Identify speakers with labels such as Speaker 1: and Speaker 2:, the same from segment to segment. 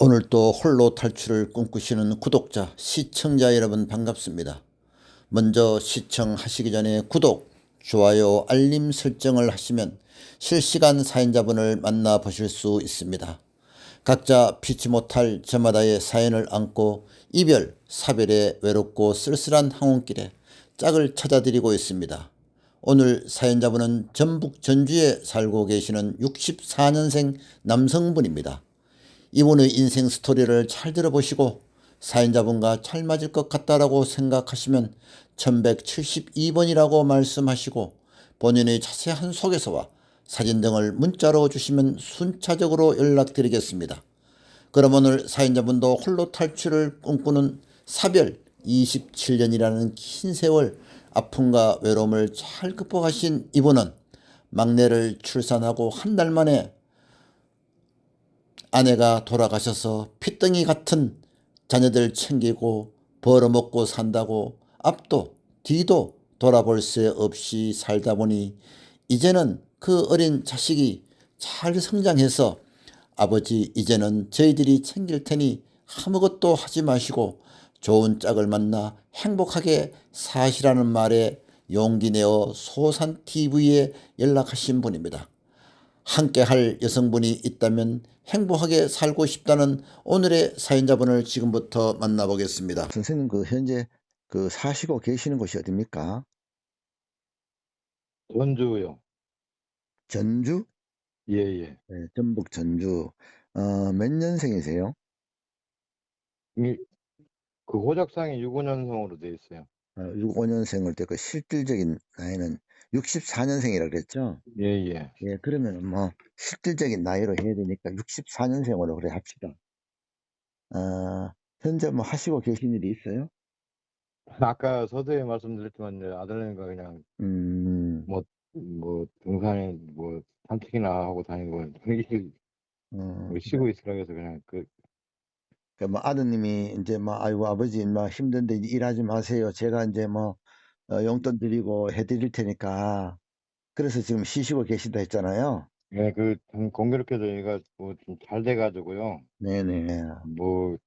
Speaker 1: 오늘도 홀로 탈출을 꿈꾸시는 구독자, 시청자 여러분 반갑습니다. 먼저 시청하시기 전에 구독, 좋아요, 알림 설정을 하시면 실시간 사연자분을 만나보실 수 있습니다. 각자 피치 못할 저마다의 사연을 안고 이별, 사별에 외롭고 쓸쓸한 항원길에 짝을 찾아드리고 있습니다. 오늘 사연자분은 전북 전주에 살고 계시는 64년생 남성분입니다. 이분의 인생 스토리를 잘 들어보시고 사연자분과 잘 맞을 것 같다라고 생각하시면 1172번이라고 말씀하시고 본인의 자세한 소개서와 사진 등을 문자로 주시면 순차적으로 연락드리겠습니다. 그럼 오늘 사연자분도 홀로 탈출을 꿈꾸는 사별 27년이라는 긴 세월 아픔과 외로움을 잘 극복하신 이분은 막내를 출산하고 한 달 만에 아내가 돌아가셔서 피덩이 같은 자녀들 챙기고 벌어먹고 산다고 앞도 뒤도 돌아볼 새 없이 살다 보니 이제는 그 어린 자식이 잘 성장해서 아버지 이제는 저희들이 챙길 테니 아무것도 하지 마시고 좋은 짝을 만나 행복하게 사시라는 말에 용기 내어 소산TV에 연락하신 분입니다. 함께 할 여성분이 있다면 행복하게 살고 싶다는 오늘의 사연자분을 지금부터 만나보겠습니다. 선생님 그 현재 그 사시고 계시는 곳이 어디입니까?
Speaker 2: 전주요.
Speaker 1: 전주?
Speaker 2: 예예.
Speaker 1: 네, 전북 전주. 어, 몇 년생이세요?
Speaker 2: 이, 그 호적상이 65년생으로 돼 있어요.
Speaker 1: 어, 65년생일 때 그 실질적인 나이는 64년생이라 그랬죠?
Speaker 2: 예 예.
Speaker 1: 예, 그러면 뭐 실질적인 나이로 해야 되니까 64년생으로 그래 합시다. 어, 현재 뭐 하시고 계신 일이 있어요?
Speaker 2: 아까 서두에 말씀드렸지만 아들내미가 그냥
Speaker 1: 음,
Speaker 2: 뭐, 뭐 등산에 뭐 산책이나 하고 다니고
Speaker 1: 어,
Speaker 2: 뭐 쉬고 있으라고 해서 그냥 그
Speaker 1: 그뭐 아드님이 이제 뭐 아이고 아버지 뭐 힘든데 일하지 마세요. 제가 이제 뭐 어, 용돈 드리고 해드릴 테니까 그래서 지금 쉬시고 계시다 했잖아요.
Speaker 2: 예, 그좀 공교롭게도 얘가 뭐 좀 잘 돼가지고요.
Speaker 1: 네네.
Speaker 2: 뭐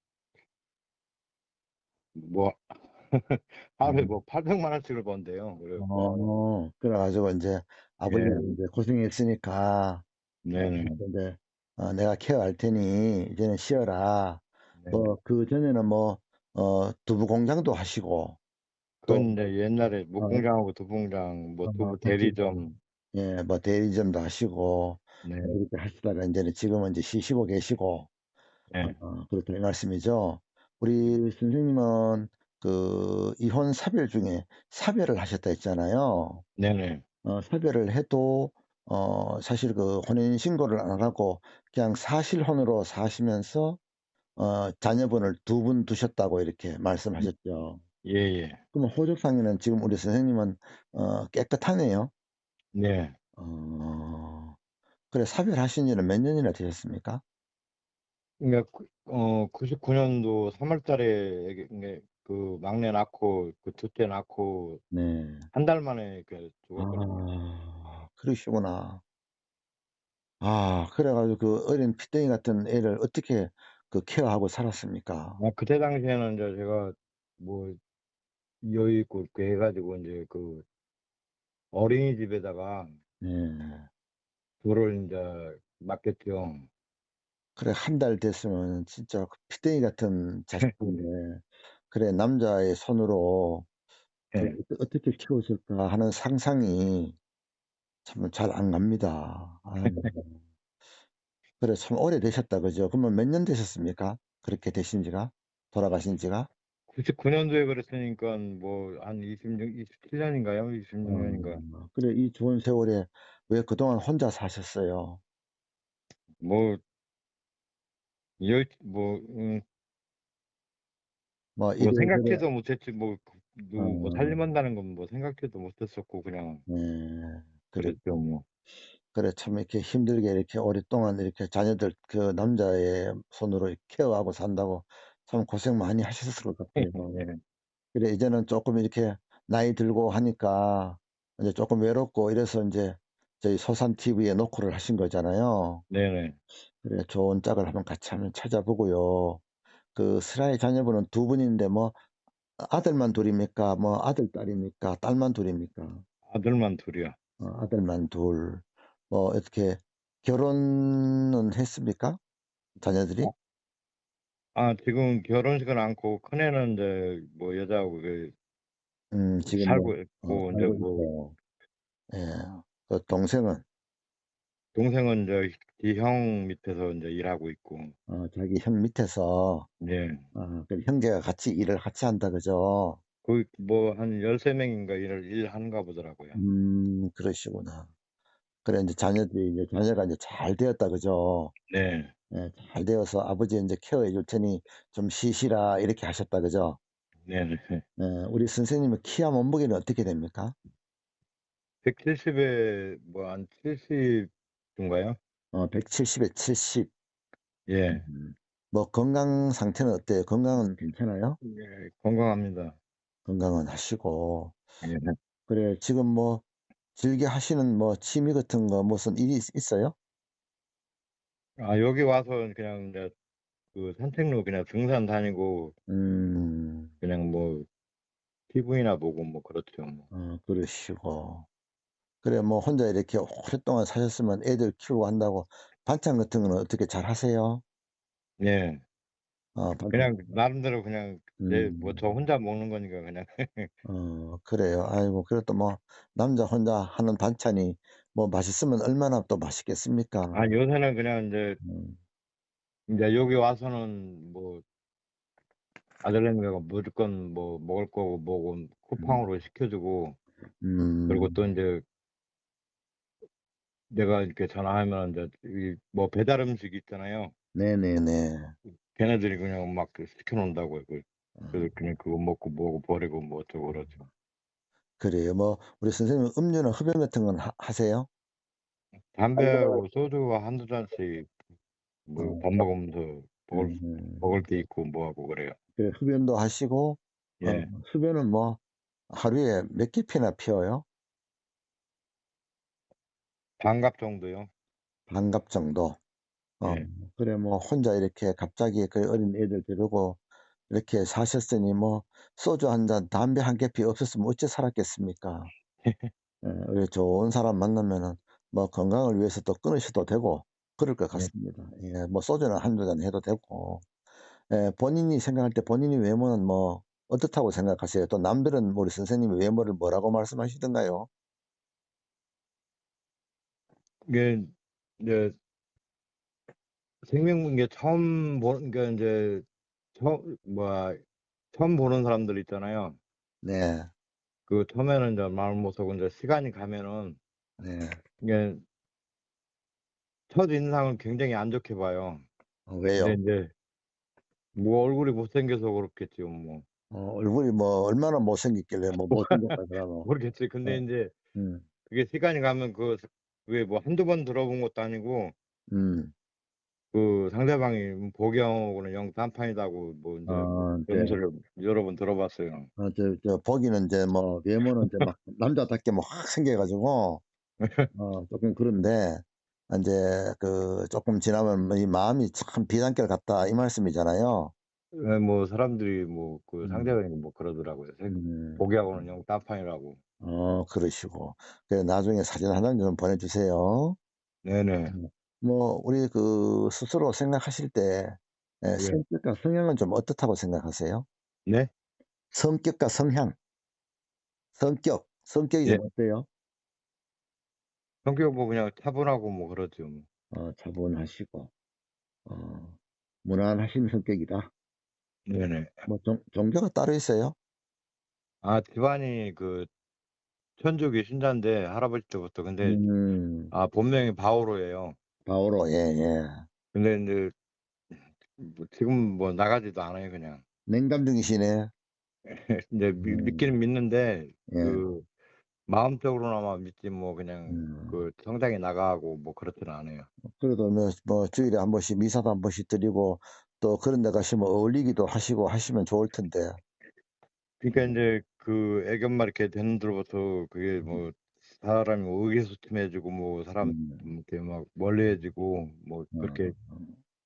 Speaker 2: 뭐 하루에
Speaker 1: 음.
Speaker 2: 뭐 800만 원씩을 번대요. 그래.
Speaker 1: 어, 그래가지고 이제 아버지가
Speaker 2: 예.
Speaker 1: 이제 고생했으니까
Speaker 2: 네 네.
Speaker 1: 이제 어, 내가 케어할 테니 이제는 쉬어라.
Speaker 2: 네.
Speaker 1: 뭐 그 전에는 뭐 어, 두부 공장도 하시고 또
Speaker 2: 그건 이제 옛날에
Speaker 1: 어,
Speaker 2: 목공장하고 두부공장 뭐
Speaker 1: 어,
Speaker 2: 두부
Speaker 1: 그치.
Speaker 2: 대리점
Speaker 1: 예, 뭐 대리점도 하시고
Speaker 2: 네.
Speaker 1: 어, 이렇게 하시다가 이제는 지금은 이제 쉬시고 계시고
Speaker 2: 네.
Speaker 1: 어, 그렇다 이 말씀이죠. 우리 선생님은 그 이혼 사별 중에 사별을 하셨다 했잖아요.
Speaker 2: 네네.
Speaker 1: 어, 사별을 해도 어, 사실 그 혼인 신고를 안 하고 그냥 사실혼으로 사시면서 어, 자녀분을 두 분 두셨다고 이렇게 말씀하셨죠.
Speaker 2: 예 예.
Speaker 1: 그러면 호적상에는 지금 우리 선생님은 어, 깨끗하네요.
Speaker 2: 네.
Speaker 1: 어, 그래 사별하신 지는 몇 년이나 되셨습니까?
Speaker 2: 그러니까 그- 어 99년도 3월 달에 이게 그 막내 낳고 그 둘째 낳고
Speaker 1: 네.
Speaker 2: 한 달 만에 그 죽었거든요.
Speaker 1: 아, 그러시구나. 아, 그래가지고 그 어린 피덩이 같은 애를 어떻게 그 케어하고 살았습니까?
Speaker 2: 아, 그때 당시에는 이제 제가 뭐 여유 있고 그 해가지고 이제 그 어린이집에다가
Speaker 1: 네.
Speaker 2: 돌을 이제 맡겼죠.
Speaker 1: 그래, 한 달 됐으면 진짜 그 피덩이 같은 자식인데, 그래, 남자의 손으로 그
Speaker 2: 예.
Speaker 1: 어떻게 키웠을까 하는 상상이 참 잘 안 갑니다. 아이고. 그래, 참 오래 되셨다, 그죠? 그러면 몇 년 되셨습니까? 그렇게 되신 지가? 돌아가신 지가?
Speaker 2: 99년도에 그랬으니까 뭐 한 26, 27년인가요? 26년인가?
Speaker 1: 어, 그래, 이 좋은 세월에 왜 그동안 혼자 사셨어요?
Speaker 2: 뭐, 여, 뭐, 음,
Speaker 1: 뭐,
Speaker 2: 뭐
Speaker 1: 이래저래,
Speaker 2: 생각해도 못했지, 뭐, 그, 누, 뭐
Speaker 1: 어,
Speaker 2: 살림한다는 건 뭐 생각해도 못했었고, 그냥
Speaker 1: 네, 그래,
Speaker 2: 그랬죠, 뭐.
Speaker 1: 그래, 참 이렇게 힘들게 이렇게 오랫동안 이렇게 자녀들 그 남자의 손으로 케어하고 산다고 참 고생 많이 하셨을 것 같아요.
Speaker 2: 예.
Speaker 1: 그래, 이제는 조금 이렇게 나이 들고 하니까 이제 조금 외롭고 이래서 이제 저희 소산 TV에 녹화를 하신 거잖아요.
Speaker 2: 네네.
Speaker 1: 그래 좋은 짝을 한번 같이 한번 찾아보고요. 그 슬아의 자녀분은 두 분인데 뭐 아들만 둘입니까? 뭐 아들 딸입니까? 딸만 둘입니까?
Speaker 2: 아들만 둘이요.
Speaker 1: 어, 아들만 둘. 뭐 어떻게 결혼은 했습니까? 자녀들이?
Speaker 2: 아, 지금 결혼식은 않고 큰애는 이제 뭐 여자하고 그
Speaker 1: 음, 지금
Speaker 2: 살고
Speaker 1: 뭐,
Speaker 2: 있고
Speaker 1: 어,
Speaker 2: 이제
Speaker 1: 살고
Speaker 2: 뭐
Speaker 1: 있고. 예. 그 동생은
Speaker 2: 동생은 이제 지형 밑에서 이제 일하고 있고.
Speaker 1: 어, 자기 형 밑에서
Speaker 2: 네.
Speaker 1: 어, 그 형제가 같이 일을 같이 한다 그죠?
Speaker 2: 거의 뭐한 13 명인가 일을 일하는가 보더라고요.
Speaker 1: 음, 그러시구나. 그래 이제 자녀들이 이제 자녀가 이제 잘 되었다 그죠?
Speaker 2: 네.
Speaker 1: 예, 잘 되어서 아버지 이제 케어해 줄 테니 좀 쉬시라 이렇게 하셨다 그죠?
Speaker 2: 네 네.
Speaker 1: 예, 우리 선생님의 키와 몸무게는 어떻게 됩니까?
Speaker 2: 170에 뭐 한 70인가요?
Speaker 1: 어, 170에 70.
Speaker 2: 예.
Speaker 1: 음, 뭐 건강 상태는 어때요? 건강은 괜찮아요?
Speaker 2: 예, 건강합니다.
Speaker 1: 건강은 하시고.
Speaker 2: 예.
Speaker 1: 그래 지금 뭐 즐겨 하시는 뭐 취미 같은 거 무슨 일이 있- 있어요?
Speaker 2: 아, 여기 와서 그냥 이제 그 산책로 그냥 등산 다니고
Speaker 1: 음,
Speaker 2: 그냥 뭐 TV나 보고 뭐 그렇죠. 뭐.
Speaker 1: 어, 그러시고. 그래 뭐 혼자 이렇게 오랫동안 사셨으면 애들 키우고 한다고 반찬 같은 거는 어떻게 잘 하세요?
Speaker 2: 예.
Speaker 1: 어, 반찬.
Speaker 2: 그냥 나름대로 그냥 내
Speaker 1: 음,
Speaker 2: 뭐 저 혼자 먹는 거니까 그냥
Speaker 1: 어, 그래요. 아이고, 그래도 뭐, 남자 혼자 하는 반찬이 뭐 맛있으면 얼마나 또 맛있겠습니까?
Speaker 2: 아, 요새는 그냥 이제
Speaker 1: 음,
Speaker 2: 이제 여기 와서는 뭐 아들내미가 무조건 뭐 먹을 거고 뭐고 쿠팡으로 시켜주고 그리고
Speaker 1: 음,
Speaker 2: 또 이제 내가 이렇게 전화하면 이제 이 뭐 배달 음식 있잖아요.
Speaker 1: 네네네.
Speaker 2: 걔네들이 그냥 막그 시켜놓는다고요. 그,
Speaker 1: 어,
Speaker 2: 그래서 그냥 그거 먹고 뭐고 버리고 뭐 어쩌고 그러죠.
Speaker 1: 그래요. 뭐, 우리 선생님 음료나 흡연 같은 건 하, 하세요?
Speaker 2: 담배하고 소주 한두 잔씩 뭐
Speaker 1: 어,
Speaker 2: 밥 먹으면서 먹을,
Speaker 1: 음,
Speaker 2: 먹을 때 있고 뭐 하고 그래요.
Speaker 1: 그래, 흡연도 하시고, 어,
Speaker 2: 예.
Speaker 1: 흡연은 뭐, 하루에 몇 개 피나 피워요?
Speaker 2: 반갑 정도요.
Speaker 1: 반갑 정도. 어,
Speaker 2: 예.
Speaker 1: 그래, 뭐, 혼자 이렇게 갑자기 그 어린 애들 데리고 이렇게 사셨으니 뭐, 소주 한 잔, 담배 한 개피 없었으면 어째 살았겠습니까? 예, 우리 좋은 사람 만나면은 뭐 건강을 위해서 또 끊으셔도 되고 그럴 것
Speaker 2: 예.
Speaker 1: 같습니다. 예, 뭐 소주는 한두 잔 해도 되고, 예, 본인이 생각할 때 본인이 외모는 뭐 어떻다고 생각하세요? 또 남들은 우리 선생님의 외모를 뭐라고 말씀하시던가요?
Speaker 2: 이게 이제 생명문계 처음 보는 게 이제 처음 뭐야 처음 보는 사람들 있잖아요.
Speaker 1: 네,
Speaker 2: 그 처음에는 이제 마음을 못 쓰고 이제 시간이 가면은
Speaker 1: 네,
Speaker 2: 이게 첫 인상을 굉장히 안 좋게 봐요.
Speaker 1: 어, 왜요?
Speaker 2: 이제 뭐 얼굴이 못생겨서 그렇겠지요, 뭐.
Speaker 1: 어, 얼굴이 뭐 얼마나 못생겼길래 뭐 못생겼다 그러노?
Speaker 2: 모르겠지. 근데
Speaker 1: 어,
Speaker 2: 이제
Speaker 1: 음,
Speaker 2: 그게 시간이 가면 그 그게 뭐 한두 번 들어본 것도 아니고
Speaker 1: 음,
Speaker 2: 그 상대방이 보경하고는 영 딴판이다고 뭐 이제 뭐
Speaker 1: 어, 네.
Speaker 2: 그런 소리를 여러 번 들어봤어요.
Speaker 1: 어, 저, 저, 보기는 이제 뭐, 외모는 이제 막 남자답게 뭐 확 생겨가지고, 어, 조금 그런데, 이제 그 조금 지나면 뭐이 마음이 참 비단결 같다 이 말씀이잖아요.
Speaker 2: 예, 뭐 사람들이 뭐그
Speaker 1: 음,
Speaker 2: 상대방이 뭐 그러더라고요. 생-
Speaker 1: 음,
Speaker 2: 보기하고는 영 딴판이라고.
Speaker 1: 어, 그러시고. 그래, 나중에 사진 한 장 좀 보내주세요.
Speaker 2: 네네.
Speaker 1: 음, 뭐, 우리 그 스스로 생각하실 때, 예,
Speaker 2: 예.
Speaker 1: 성격과 성향은 좀 어떻다고 생각하세요?
Speaker 2: 네?
Speaker 1: 성격과 성향. 성격. 성격이
Speaker 2: 예.
Speaker 1: 좀 어때요?
Speaker 2: 성격 뭐 그냥 차분하고 뭐 그러죠. 뭐.
Speaker 1: 어, 차분하시고, 어, 무난하신 성격이다.
Speaker 2: 네네.
Speaker 1: 뭐, 종, 종교가 따로 있어요?
Speaker 2: 아, 집안이 그 천주교 신자인데 할아버지 때부터 근데
Speaker 1: 음,
Speaker 2: 아 본명이 바오로예요.
Speaker 1: 바오로, 예, 예.
Speaker 2: 근데 이제 뭐 지금 뭐 나가지도 않아요 그냥.
Speaker 1: 냉담 중이시네.
Speaker 2: 이제 미,
Speaker 1: 음,
Speaker 2: 믿기는 믿는데
Speaker 1: 예.
Speaker 2: 그 마음적으로나마 믿지 뭐 그냥
Speaker 1: 음,
Speaker 2: 그 성당에 나가고 뭐 그렇지는 않아요.
Speaker 1: 그래도 뭐, 뭐 주일에 한 번씩 미사도 한 번씩 드리고 또 그런 데 가시면 어울리기도 하시고 하시면 좋을 텐데.
Speaker 2: 그러니까 이제 그 애견말 이렇게 되는 들부터 그게 뭐 사람이 의기소침해지고 뭐 사람
Speaker 1: 음.
Speaker 2: 좀 이렇게 막 멀리해지고 뭐
Speaker 1: 어,
Speaker 2: 그렇게
Speaker 1: 어,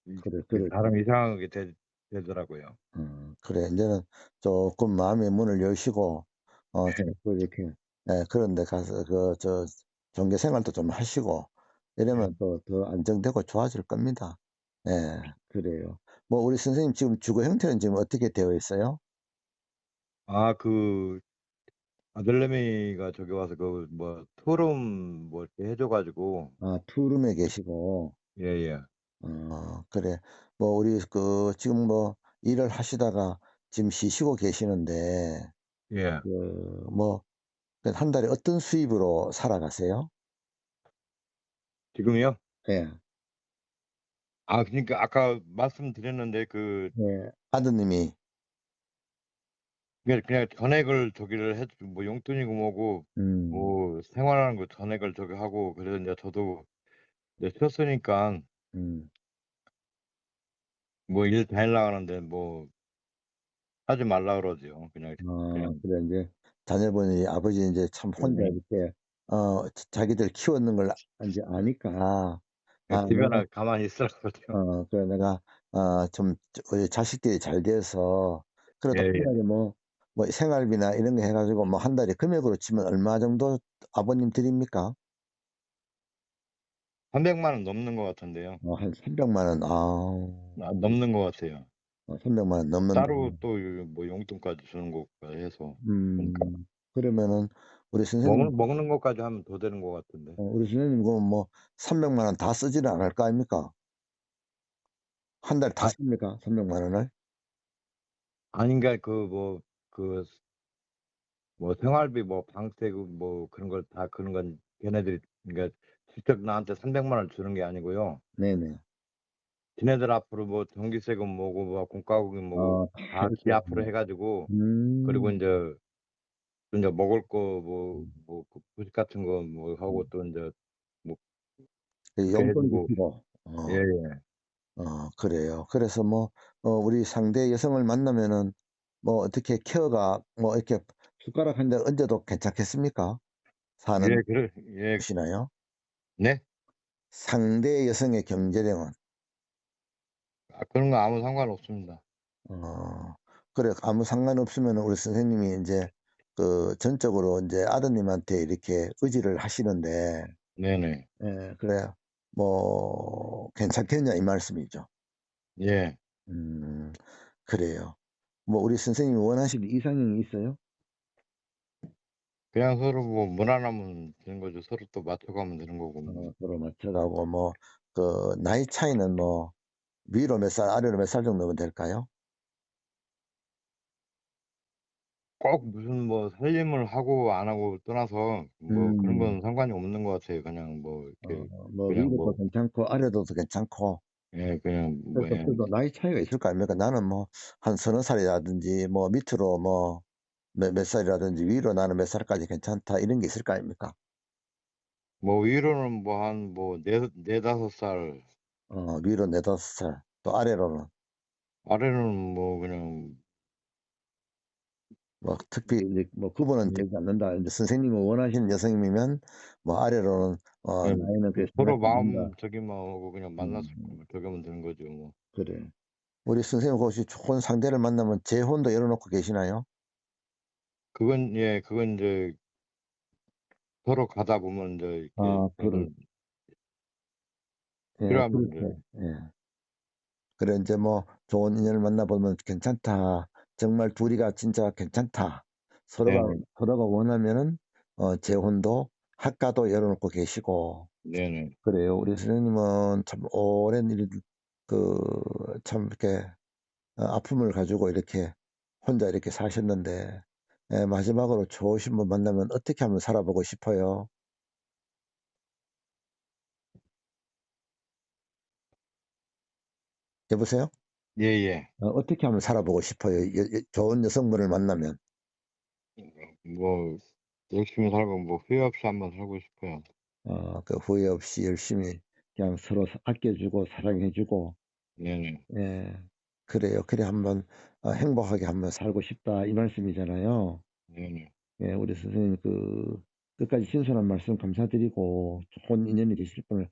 Speaker 2: 이
Speaker 1: 그래,
Speaker 2: 그
Speaker 1: 그래.
Speaker 2: 사람이 이상하게 되 되더라고요.
Speaker 1: 어, 그래. 이제는 조금 마음의 문을 여시고, 어,
Speaker 2: 네.
Speaker 1: 자꾸 이렇게, 예, 그런 데 가서, 그, 저, 종교 생활도 좀 하시고,
Speaker 2: 네.
Speaker 1: 이러면 또 더 안정되고 좋아질 겁니다. 예, 그래요. 뭐, 우리 선생님 지금 주거 형태는 지금 어떻게 되어 있어요?
Speaker 2: 아 그 아들내미가 저기 와서 그뭐 토론 뭐 이렇게 해줘 가지고
Speaker 1: 아, 투룸에 계시고,
Speaker 2: 예예.
Speaker 1: 어, 그래. 뭐, 우리 그, 지금 뭐, 일을 하시다가 지금 쉬시고 계시는데,
Speaker 2: 예.
Speaker 1: 그, 뭐, 그한 달에 어떤 수입으로 살아가세요?
Speaker 2: 지금요?
Speaker 1: 예.
Speaker 2: 아 그러니까 아까 말씀드렸는데 그
Speaker 1: 네. 아드님이,
Speaker 2: 그냥 그냥 전액을 저기를 해주뭐 용돈이고 뭐고
Speaker 1: 음,
Speaker 2: 뭐 생활하는 거 전액을 저기 하고 그래서 인제 저도 이제 쉬었으니까
Speaker 1: 음,
Speaker 2: 뭐 일 다니려 가는데 뭐 하지 말라 그러죠. 그냥
Speaker 1: 어,
Speaker 2: 그냥
Speaker 1: 그래, 이제 자녀분이 아버지 이제 참 혼자
Speaker 2: 네.
Speaker 1: 이렇게, 어, 자- 자기들 키웠는 걸 이제 아니까, 아,
Speaker 2: 집에나
Speaker 1: 내가,
Speaker 2: 가만히 있으라 그러죠.
Speaker 1: 어, 그래, 내가, 어, 좀, 저- 우리 자식들이 잘 돼서, 그래도 한
Speaker 2: 예예.
Speaker 1: 달에 뭐, 뭐 생활비나 이런 거 해가지고 뭐 한 달에 금액으로 치면 얼마 정도 아버님 드립니까?
Speaker 2: 300만 원 넘는 것 같은데요.
Speaker 1: 어, 한 300만 원, 아,
Speaker 2: 아 넘는 것 같아요.
Speaker 1: 어, 300만 원 넘는다.
Speaker 2: 따로 또 뭐 용돈까지 주는 것까지 해서 그러니까
Speaker 1: 음, 그러면은 우리 선생님,
Speaker 2: 먹는 먹는 것까지 하면 더 되는 것 같은데.
Speaker 1: 어, 우리 선생님 그뭐 300만 원 다 쓰지는 않을 거 아닙니까? 한 달 다
Speaker 2: 아
Speaker 1: 씁니까? 300만 원을?
Speaker 2: 아닌가 그 뭐 그 뭐 생활비 뭐 방세금 뭐 그런 걸 다 그런 건 걔네들이 그러니까 직접 나한테 300만 원을 주는 게 아니고요.
Speaker 1: 네네.
Speaker 2: 지네들 앞으로 뭐 전기세금 뭐고 뭐 공과금이 뭐고
Speaker 1: 어,
Speaker 2: 다지
Speaker 1: 이렇게,
Speaker 2: 앞으로 해 가지고 그리고
Speaker 1: 음,
Speaker 2: 인제 또 인제 먹을 거뭐
Speaker 1: 음,
Speaker 2: 뭐그 후식 같은 거 뭐 하고
Speaker 1: 음.
Speaker 2: 또 인제
Speaker 1: 뭐그
Speaker 2: 그렇게 해
Speaker 1: 용돈도
Speaker 2: 주고
Speaker 1: 주고, 어,
Speaker 2: 예예.
Speaker 1: 어, 그래요. 그래서 뭐, 어, 우리 상대 여성을 만나면은 뭐 어떻게 케어가 뭐 이렇게 숟가락 한대 얹어도 괜찮겠습니까? 사는
Speaker 2: 예 그래 예
Speaker 1: 것이나요?
Speaker 2: 네?
Speaker 1: 상대 여성의 경제력은,
Speaker 2: 아 그런 거 아무 상관 없습니다.
Speaker 1: 어, 그래, 아무 상관 없으면 우리 선생님이 이제 그 전적으로 이제 아드님한테 이렇게 의지를 하시는데,
Speaker 2: 네네.
Speaker 1: 예, 그래, 뭐, 괜찮겠냐, 이 말씀이죠.
Speaker 2: 예.
Speaker 1: 음, 그래요. 뭐, 우리 선생님이 원하시는 이상형이 있어요?
Speaker 2: 그냥 서로 뭐 무난하면 되는 거죠. 서로 또 맞춰가면 되는 거고 뭐.
Speaker 1: 어, 서로 맞춰가고, 뭐, 그, 나이 차이는 뭐, 위로 몇 살, 아래로 몇 살 정도면 될까요?
Speaker 2: 꼭 무슨 뭐 살림을 하고 안 하고 떠나서 뭐 그런
Speaker 1: 음,
Speaker 2: 건 상관이 없는 것 같아요. 그냥 뭐 이렇게
Speaker 1: 어, 뭐,
Speaker 2: 그냥
Speaker 1: 위로도
Speaker 2: 뭐
Speaker 1: 괜찮고, 아래로도 괜찮고,
Speaker 2: 예 그냥 뭐
Speaker 1: 그래서
Speaker 2: 예.
Speaker 1: 그래도 나이 차이가 있을 거 아닙니까? 나는 뭐, 한 서너 살이라든지, 뭐, 밑으로 뭐, 몇, 몇 살이라든지, 위로 나는 몇 살까지 괜찮다, 이런 게 있을 거 아닙니까?
Speaker 2: 뭐 위로는 뭐 한 뭐 네 네다섯 살
Speaker 1: 어, 위로 네다섯 살, 또 아래로는,
Speaker 2: 아래는 뭐 그냥
Speaker 1: 뭐, 특히, 이제 뭐, 구분은
Speaker 2: 예.
Speaker 1: 되지 않는다. 이제 선생님이 원하시는 여성이면, 뭐, 아래로는, 어,
Speaker 2: 예
Speaker 1: 나이는 그렇게
Speaker 2: 서로 마음
Speaker 1: 않는다.
Speaker 2: 저기만 하고 그냥
Speaker 1: 음,
Speaker 2: 만나서 저기 하면 되는 거죠 뭐.
Speaker 1: 그래. 우리 선생님 혹시 좋은 상대를 만나면 재혼도 열어놓고 계시나요?
Speaker 2: 그건 예 그건 인제 서로 가다 보면 이렇게
Speaker 1: 아.
Speaker 2: 저는
Speaker 1: 예.
Speaker 2: 인제
Speaker 1: 예. 그래, 이제 뭐, 좋은 인연을 만나 보면 괜찮다. 정말 둘이가 진짜 괜찮다. 서로가,
Speaker 2: 네네.
Speaker 1: 서로가 원하면은, 어, 재혼도, 학과도 열어놓고 계시고.
Speaker 2: 네네.
Speaker 1: 그래요. 우리 선생님은 참 오랜 일, 그, 참 이렇게, 어, 아픔을 가지고 이렇게 혼자 이렇게 사셨는데, 예, 마지막으로 좋으신 분 만나면 어떻게 하면 살아보고 싶어요? 여보세요?
Speaker 2: 예예.
Speaker 1: 어, 어떻게 하면 살아보고 싶어요? 여, 여, 좋은 여성분을 만나면.
Speaker 2: 뭐 열심히 살고 뭐 후회 없이 한번 살고 싶어요.
Speaker 1: 어, 그 후회 없이 열심히 그냥 서로 사- 아껴주고 사랑해주고,
Speaker 2: 네네.
Speaker 1: 예, 그래요. 그래 한번 어, 행복하게 한번 살고 싶다 이 말씀이잖아요.
Speaker 2: 네네.
Speaker 1: 예, 우리 선생님 그 끝까지 신선한 말씀 감사드리고 좋은 인연이 되실 분을